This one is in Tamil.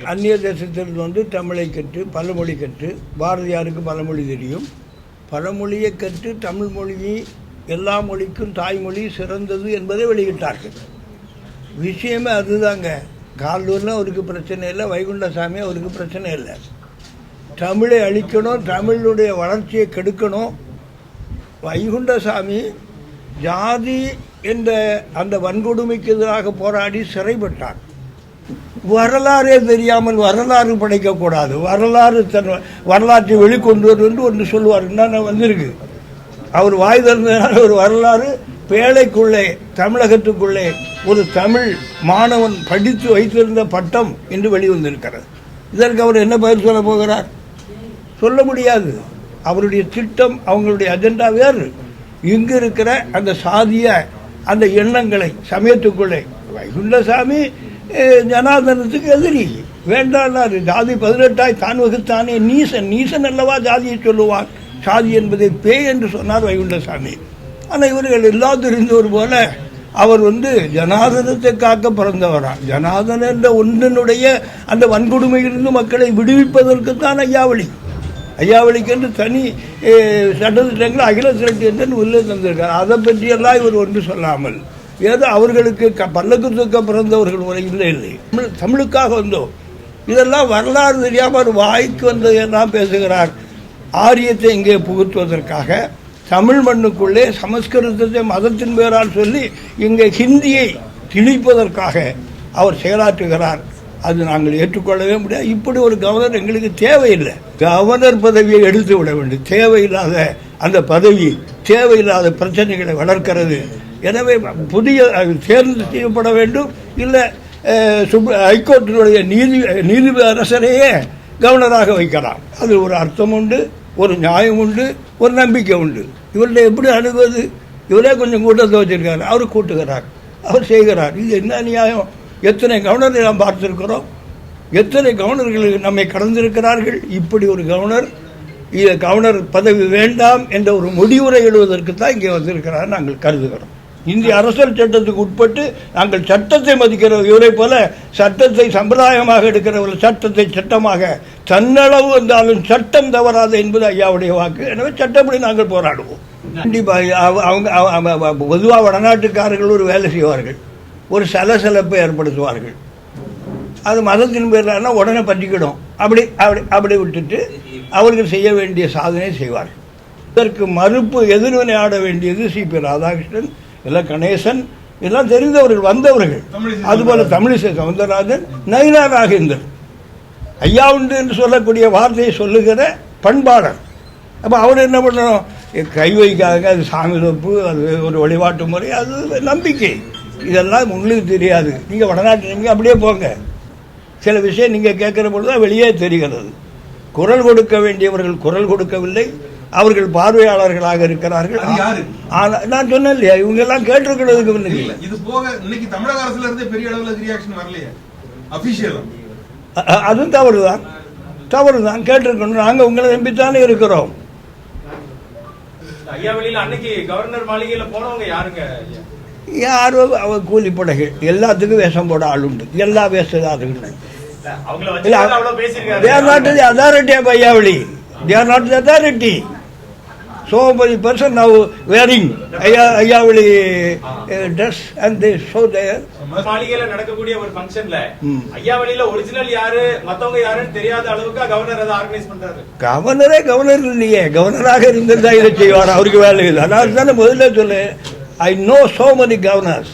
அந்நிய தேசத்திலிருந்து வந்து தமிழை கற்று பலமொழி கற்று பாரதியாருக்கு பலமொழி தெரியும். பழமொழியை கற்று தமிழ் மொழியை எல்லா மொழிக்கும் தாய்மொழி சிறந்தது என்பதை வெளியிட்டார்கள். விஷயமே அதுதாங்க. காலூரில் அவருக்கு பிரச்சனை இல்லை வைகுண்டசாமி அவருக்கு பிரச்சனை இல்லை. தமிழை அழிக்கணும் தமிழுடைய வளர்ச்சியை கெடுக்கணும். வைகுண்டசாமி ஜாதி என்ற அந்த வன்கொடுமைக்கு எதிராக போராடி சிறைப்பட்டார். வரலாறே தெரியாமல் வரலாறு படைக்கக்கூடாது. வரலாறு தன் வரலாற்றை வெளிக்கொண்டு வருவது ஒன்று சொல்லுவார். என்னென்ன வந்திருக்கு? அவர் வாய் திறந்ததுனால ஒரு வரலாறு பேழைக்குள்ளே தமிழகத்துக்குள்ளே ஒரு தமிழ் மாணவன் படித்து வைத்திருந்த பட்டம் என்று வெளிவந்திருக்கிறது. இதற்கு அவர் என்ன பயிர் சொல்ல போகிறார்? சொல்ல முடியாது. அவருடைய திட்டம் அவங்களுடைய அஜெண்டா வேறு. இங்கு இருக்கிற அந்த சாதிய அந்த எண்ணங்களை சமயத்துக்குள்ளே வைகுண்டசாமி ஜனார்தனத்துக்கு எதிரி. வேண்டாம் ஜாதி பதினெட்டாய் தான் வகுத்தானே. நீசன் நீசன் அல்லவா ஜாதியை சொல்லுவான். சாதி என்பதை பேய் என்று சொன்னார் வைகுண்டசாமி. ஆனால் இவர்கள் எல்லாம் தெரிந்தவர் போல அவர் வந்து ஜனாதனத்தை காக்க பிறந்தவரா. ஜனாதன என்ற ஒன்றினுடைய அந்த வன்கொடுமையிலிருந்து மக்களை விடுவிப்பதற்குத்தான் ஐயாவளி. ஐயாவளிக்கென்று தனி சட்டத்திட்டங்கள் அகில திரட்டு என்று உள்ளே தந்திருக்கார் அதை பற்றியெல்லாம் இவர் ஒன்று சொல்லாமல். ஏதோ அவர்களுக்கு க பல்லக்கு தூக்க பிறந்தவர்கள் உரை இல்லை இல்லை. தமிழ் தமிழுக்காக வந்தோம். இதெல்லாம் வரலாறு தெரியாமல் வாய்க்கு வந்ததெல்லாம் பேசுகிறார். ஆரியத்தை இங்கே புகுத்துவதற்காக தமிழ் மண்ணுக்குள்ளே சமஸ்கிருதத்தை மதத்தின் பேரால் சொல்லி இங்கே ஹிந்தியை திணிப்பதற்காக அவர் செயலாற்றுகிறார். அது நாங்கள் ஏற்றுக்கொள்ளவே முடியாது. இப்படி ஒரு கவர்னர் எங்களுக்கு தேவையில்லை. கவர்னர் பதவியை எடுத்து விட வேண்டும். தேவையில்லாத அந்த பதவி தேவையில்லாத பிரச்சனைகளை வளர்க்கிறது. எனவே புதிய தேர்ந்து செய்யப்பட வேண்டும். இல்லை சுப் ஹைகோர்ட்டினுடைய நீதி நீதிபதி அரசரையே கவர்னராக வைக்கலாம். அது ஒரு அர்த்தம் உண்டு ஒரு நியாயம் உண்டு ஒரு நம்பிக்கை உண்டு. இவர்களை எப்படி அணுகுவது? இவரே கொஞ்சம் கூட்டத்தை வச்சிருக்காரு. அவர் கூட்டுகிறார் அவர் செய்கிறார். இது என்ன நியாயம்? எத்தனை கவர்னரை நாம் பார்த்திருக்கிறோம்? எத்தனை கவர்னர்கள் நம்மை கடந்திருக்கிறார்கள்? இப்படி ஒரு கவர்னர் கவர்னர் பதவி வேண்டாம் என்ற ஒரு முடிவுரை எழுவதற்கு தான் இங்கே வந்திருக்கிறார். நாங்கள் கருதுகிறோம். இந்திய அரசியல் சட்டத்துக்கு உட்பட்டு நாங்கள் சட்டத்தை மதிக்கிற இவரை போல சட்டத்தை சம்பிரதாயமாக எடுக்கிறவர்கள் சட்டத்தை சட்டமாக தன்னளவு வந்தாலும் சட்டம் தவறாது என்பது ஐயாவுடைய வாக்கு. எனவே சட்டப்படி நாங்கள் போராடுவோம். கண்டிப்பாக அவங்க பொதுவாக வடநாட்டுக்காரர்கள் ஒரு வேலை செய்வார்கள். ஒரு சலசலப்பை ஏற்படுத்துவார்கள். அது மதத்தின் பேர்லன்னா உடனே பற்றிக்கிடும். அப்படி அப்படி அப்படி விட்டுட்டு அவர்கள் செய்ய வேண்டிய சாதனை செய்வார்கள். இதற்கு மறுப்பு எதிர்வினை ஆட வேண்டியது சிபி ராதாகிருஷ்ணன். இல்லை கணேசன் இதெல்லாம் தெரிந்தவர்கள் வந்தவர்கள். அதுபோல தமிழிசை சவுந்தரராஜன் நயினா நாகேந்தர் ஐயா உண்டு என்று சொல்லக்கூடிய வார்த்தையை சொல்லுகிற பண்பாளர். அப்போ அவர் என்ன பண்ணணும்? கை வைக்காங்க அது சாமி தப்பு அது ஒரு வழிபாட்டு முறை அது நம்பிக்கை. இதெல்லாம் உங்களுக்கு தெரியாது. நீங்கள் வடநாட்டு நீங்கள் அப்படியே போங்க. சில விஷயம் நீங்கள் கேட்குற பொழுது தான் வெளியே தெரிகிறது. குரல் கொடுக்க வேண்டியவர்கள் குரல் கொடுக்கவில்லை. அவர்கள் பார்வையாளர்களாக இருக்கிறார்கள். நான் சொன்னேன் இல்லையா? இவங்க எல்லாம் கேட்டிருக்கிறதுக்கு இது போக இன்னைக்கு தமிழக அரசுல இருந்தே பெரிய அளவுல ரியாக்ஷன் வரலையே? அபிஷியலா அதுவும் தவறு தான் தவறு தான் கேட்டிருக்கணும். நாங்கள் உங்களை நம்பித்தானே இருக்கிறோம். ஐயா வெளியில அன்னைக்கு கவர்னர் மாளிகையில போனவங்க யாருங்க ஐயா? யாரோ அவ கூலிப்படைகள் எல்லாத்துக்கும் வேஷம் போட ஆள் உண்டு. எல்லா not the authority of Ayyavazhi. There not the authority so many person now wearing ஐயா Ayyavazhi dress and they show there மாளிகையில நடக்கக்கூடிய ஒரு ஃபங்க்ஷன்ல ம். ஐயா வெளியில ஒரிஜினல் யாரு மத்தவங்க யாருன்னு தெரியாத அளவுக்கு கவர்னர் அதை ஆர்கனைஸ் பண்றாரு. கவர்னரே கவர்னர் இல்லையே. கவர்னராக இருந்திருந்தா இதை செய்வார்? அவருக்கு வேலை இல்லை. அதாவது தானே முதல்ல சொல்லு I know so many governors